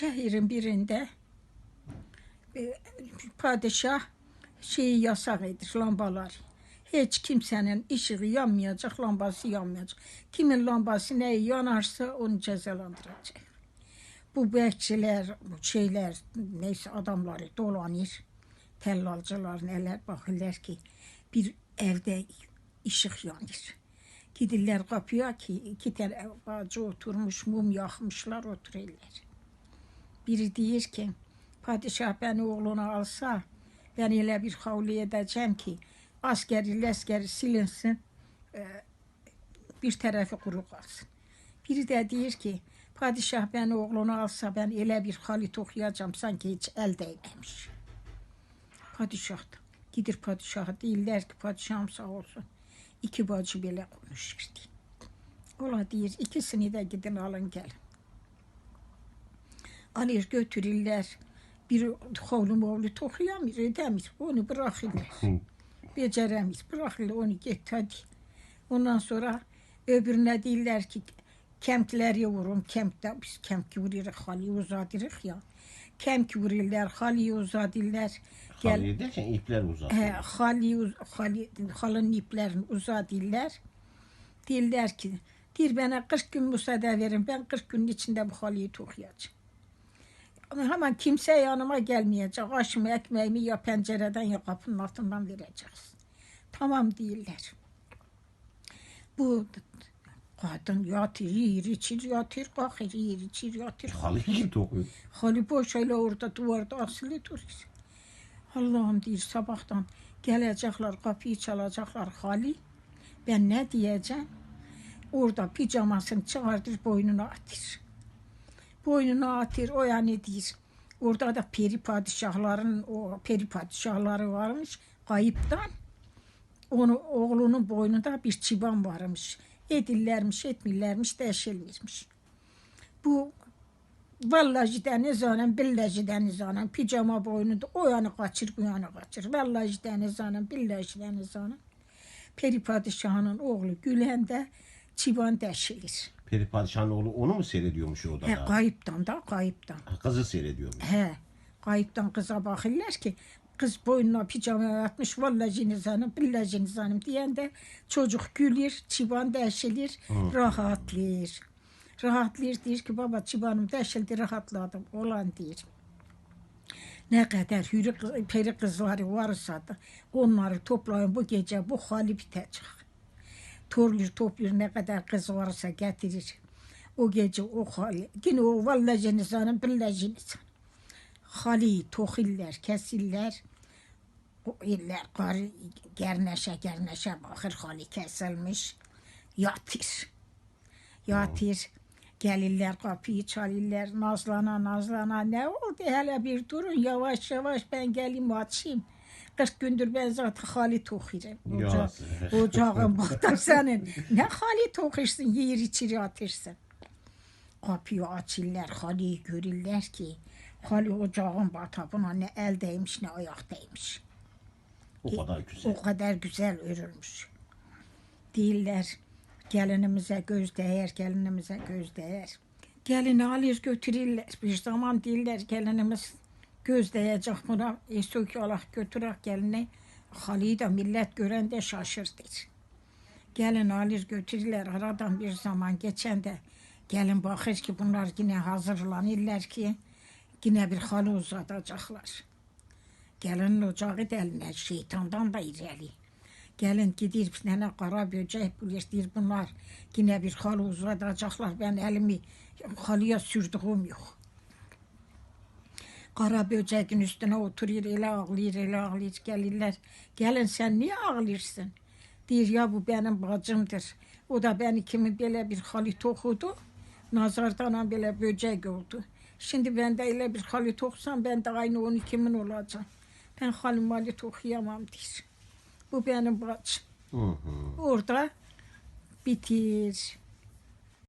şehrin birinde e, padişah şeyi yasak edir lambalar. Hiç kimsenin ışığı yanmayacak, lambası yanmayacak. Kimin lambası neyi yanarsa onu cezalandıracak. Bu bekçiler, bu şeyler, neyse adamları dolanır. Tellalcılar neler bakırlar ki bir evde ışık yanır. Gidirler kapıya ki iki tane bacı oturmuş, mum yakmışlar oturuyorlar. Biri deyir ki, padişah beni oğluna alsa, ben elə bir havlu edəcəm ki, askeri, leskeri silinsin, e, bir tərəfi quru qalsın. Biri də deyir ki, padişah beni oğluna alsa, ben elə bir xalit oxuyacam, sanki heç əl dəyməmiş. Padişah da gidir padişaha deyirlər ki, padişahım sağ olsun. İki bacı belə konuşurdu. Ola deyir, ikisini də gidin alın gəlin. Alır götürürlər. Bir oğlum oğlu toxuyamır, edəmir. Onu bırakırlar. Beceremir. Bırakırlar onu get hadi. Ondan sonra öbürüne deyirlər ki, kemkləri vurun. Kemkdə biz kemki vururuq, xaliyi uzadırıq ya. Kemki vururlar, xaliyi uzadırlar. Gəl, Halı derken ipler uzat. He, hali, uz- hali, halının iplerini uzadırlar. Deyirlər ki, deyir bana 40 gün müsaade verin, ben 40 günün içinde bu halıyı tokuyacağım. Hemen kimse yanıma gelmeyecek. Aşımı, ekmeğimi ya pencereden ya kapının altından vereceğiz. Tamam değiller. Bu kadın yatır, yiyir, içir, yatır, kalkır, yiyir, içir, yatır. Halıyı kim tokuyor? Halı boş öyle orada duvarda asılı durur. Allah'ım deyir sabahtan gelecekler kapıyı çalacaklar hali. Ben ne diyeceğim? Orada pijamasını çıkartır boynuna atır. Boynuna atır o yani deyir. Orada da peri padişahların o peri padişahları varmış kayıptan. Onu oğlunun boynunda bir çıban varmış. Edillermiş, etmirlermiş, deşilmirmiş. Bu Vallahi deniz anam, billahi deniz anam, pijama boynunda o yana kaçır, bu yana kaçır. Vallahi deniz anam, billahi deniz anam. Peri padişahının oğlu Gülende çivan deşilir. Peri Padişah'ın oğlu onu mu seyrediyormuş orada? He, kayıptan da kayıptan. Ha, Kızı seyrediyormuş. He, kayıptan kıza bakırlar ki kız boynuna pijama atmış vallahi nizanım, billahi nizanım diyen de çocuk gülür, çivan deşilir, rahatlıyor. Rahatlıyor diyor ki baba çivanım deşildi rahatladım olan diyor. Ne kadar kız- peri kızları varsa da onları toplayın bu gece bu hali bitecek. Torlur topluyor ne kadar kız varsa getirir. O gece o hali. Yine o vallahi nizanım billahi nizanım. Hali toxiller, kesiller. O iller qarı gərnəşə, gərnəşə baxır, xali kəsilmiş. Yatır. Yatır. Gəlirlər qapıyı çalırlar, nazlana, nazlana. Nə oldu? Hələ bir durun, yavaş yavaş ben gəlim açayım. 40 gündür ben zaten xali toxuyuram. Ya Oca sen. ocağın baxda sənin. Nə xali toxuyursun, yeyir içir yatırsan. Kapıyı açırlar, xaliyi görürlər ki, xali ocağın batabına nə əl dəymiş, nə ayaq dəymiş. O kadar güzel. O kadar güzel örülmüş. Deyirlər, gəlinimizə göz dəyər, gəlinimizə göz dəyər. Gəlini alır götürürlər. Bir zaman deyirlər gəlinimiz göz dəyəcək buna. E, sök alaq götürək gəlini. Xaliyi da millət görəndə şaşırdı. Gəlin alır götürürlər. Aradan bir zaman geçəndə gəlin baxır ki, bunlar yine hazırlanırlar ki, yine bir xalı uzadacaqlar. Gəlinin ocağı da əlinə şeytandan da irəli. Gəlin gedir bir dənə qara böcək bulur, deyir bunlar yine bir xalı uzadacaqlar. Ben əlimi xalıya sürdüğüm yox. Qara böcəyin üstünə oturur, elə ağlayır, elə ağlayır, gəlirlər. Gəlin sən niyə ağlayırsan? Deyir ya bu benim bacımdır. O da beni kimi belə bir xalı toxudu. Nazardan belə böcək oldu. Şimdi ben de elə bir xalı toxsam ben de aynı onun kimin olacağım. Ben xalı malı toxuyamam deyir. Bu benim bacım. Hı hı. Orada bitir.